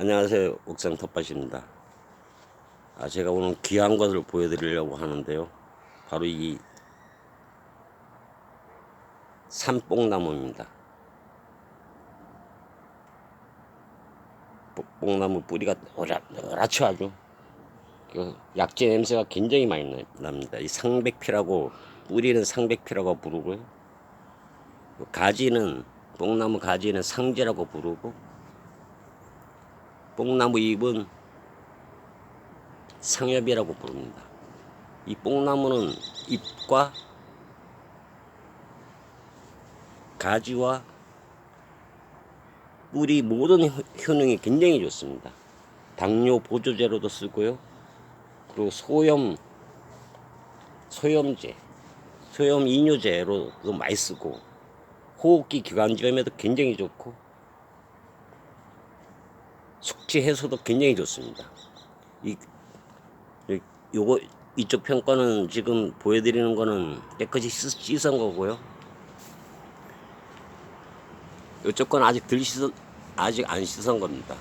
안녕하세요. 옥상 텃밭입니다. 아, 제가 오늘 귀한 것을 보여드리려고 하는데요. 바로 이 산뽕나무입니다. 뽕- 뽕나무 뿌리가 노랗, 노랗죠 아주. 그 약재 냄새가 굉장히 많이 나- 납니다. 이 상백피라고 뿌리는 상백피라고 부르고요. 그 가지는 뽕나무 가지는 상제라고 부르고 뽕나무 잎은 상엽이라고 부릅니다. 이 뽕나무는 잎과 가지와 뿌리 모든 효- 효능이 굉장히 좋습니다. 당뇨 보조제로도 쓰고요. 그리고 소염 소염제, 소염 이뇨제로도 많이 쓰고 호흡기 기관지염에도 굉장히 좋고 숙취 해소도 굉장히 좋습니다. 이, 이- 요거 이쪽 편 거는 지금 보여드리는 거는 깨끗이 씻- 씻은 거고요. 이쪽 건 아직 덜 씻은 아직 안 씻은 겁니다.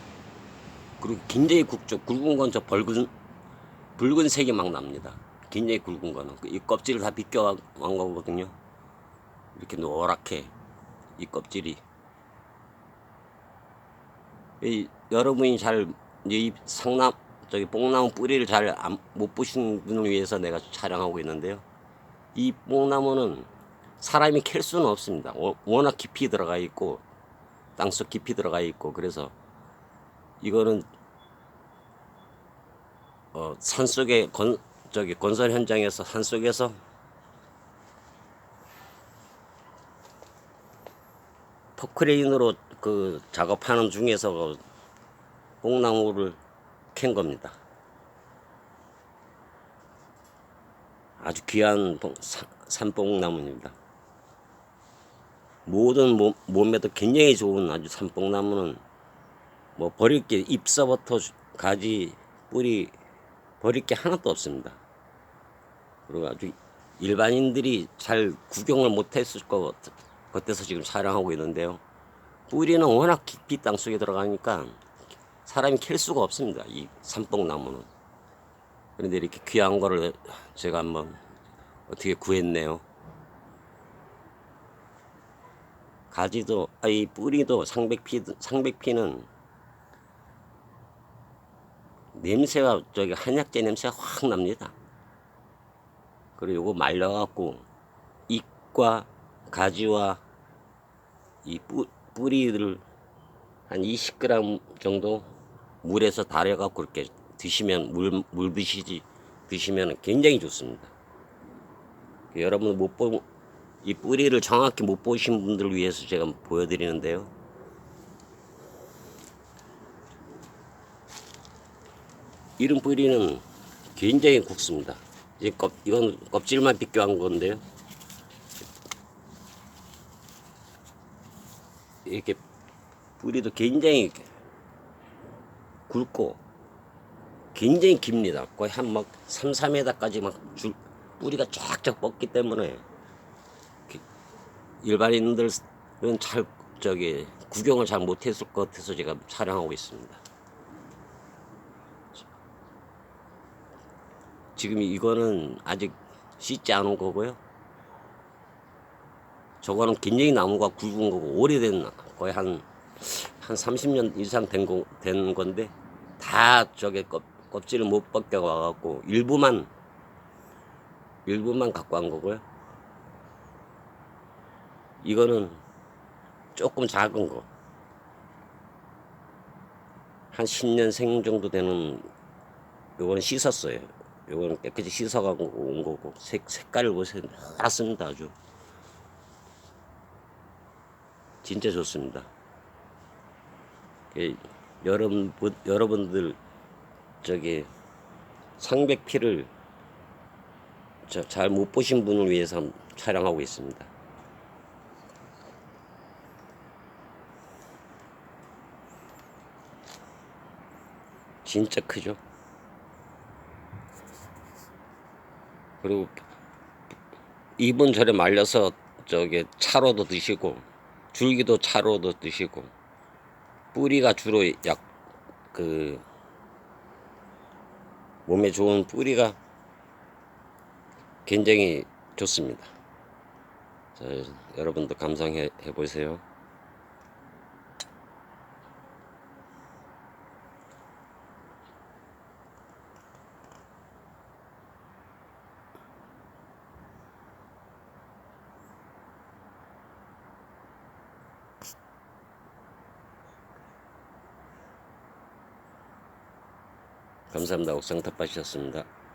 그리고 굉장히 굵죠. 굵은 건 저 붉은 붉은색이 막 납니다. 굉장히 굵은 거는 이 껍질을 다 비껴 간 거거든요. 이렇게 노랗게 이 껍질이 이, 여러분이 잘 이 상남 저기 뽕나무 뿌리를 잘 못 보신 분을 위해서 내가 촬영하고 있는데요. 이 뽕나무는 사람이 캘 수는 없습니다. 워- 워낙 깊이 들어가 있고 땅속 깊이 들어가 있고 그래서 이거는 어, 산속에 건 저기 건설 현장에서 산속에서 포크레인으로 그 작업하는 중에서 그 뽕나무를 캔 겁니다. 아주 귀한 산뽕나무입니다. 모든 몸, 몸에도 굉장히 좋은 아주 산뽕나무는 뭐 버릴 게 잎서부터 가지 뿌리 버릴 게 하나도 없습니다. 그리고 아주 일반인들이 잘 구경을 못했을 것 같아서 지금 촬영하고 있는데요. 뿌리는 워낙 깊이 땅 속에 들어가니까 사람이 캘 수가 없습니다. 이 산뽕나무는. 그런데 이렇게 귀한 거를 제가 한번 어떻게 구했네요. 가지도, 아, 이 뿌리도 상백피, 상백피는 냄새가 저기 한약재 냄새가 확 납니다. 그리고 요거 말려갖고 잎과 가지와 이 뿌, 뿌리를 한 20g 정도 물에서 달여갖고 이렇게 드시면 물, 물 드시지 드시면 굉장히 좋습니다. 여러분 못 보, 이 뿌리를 정확히 못 보신 분들을 위해서 제가 보여드리는데요. 이런 뿌리는 굉장히 굵습니다. 이건 껍질만 비껴한 건데요. 이렇게 뿌리도 굉장히 굵고 굉장히 깁니다. 거의 한 막 3, 4m까지 막 줄, 뿌리가 쫙쫙 뻗기 때문에 기- 일반인들은 잘 저기 구경을 잘 못했을 것 같아서 제가 촬영하고 있습니다. 지금 이거는 아직 씻지 않은 거고요. 저거는 굉장히 나무가 굵은 거고 오래된 거의 한, 한 30년 이상 된, 거, 된 건데 다 저게 껍, 껍질을 못 벗겨 와갖고 일부만 일부만 갖고 간 거고요. 이거는 조금 작은 거. 한 10년 생 정도 되는 요거는 씻었어요. 요거는 깨끗이 씻어가고 온 거고 색, 색깔을 보세요. 노랗습니다 아주. 진짜 좋습니다. 그 여러분 부- 여러분들 저기 상백피를 잘 못 보신 분을 위해서 촬영하고 있습니다. 진짜 크죠? 그리고 잎은 절에 말려서 저기 차로도 드시고 줄기도 차로도 드시고 뿌리가 주로 약 그 몸에 좋은 뿌리가 굉장히 좋습니다. 자, 여러분도 감상해 해 보세요. 감사합니다. 옥상 텃밭이었습니다.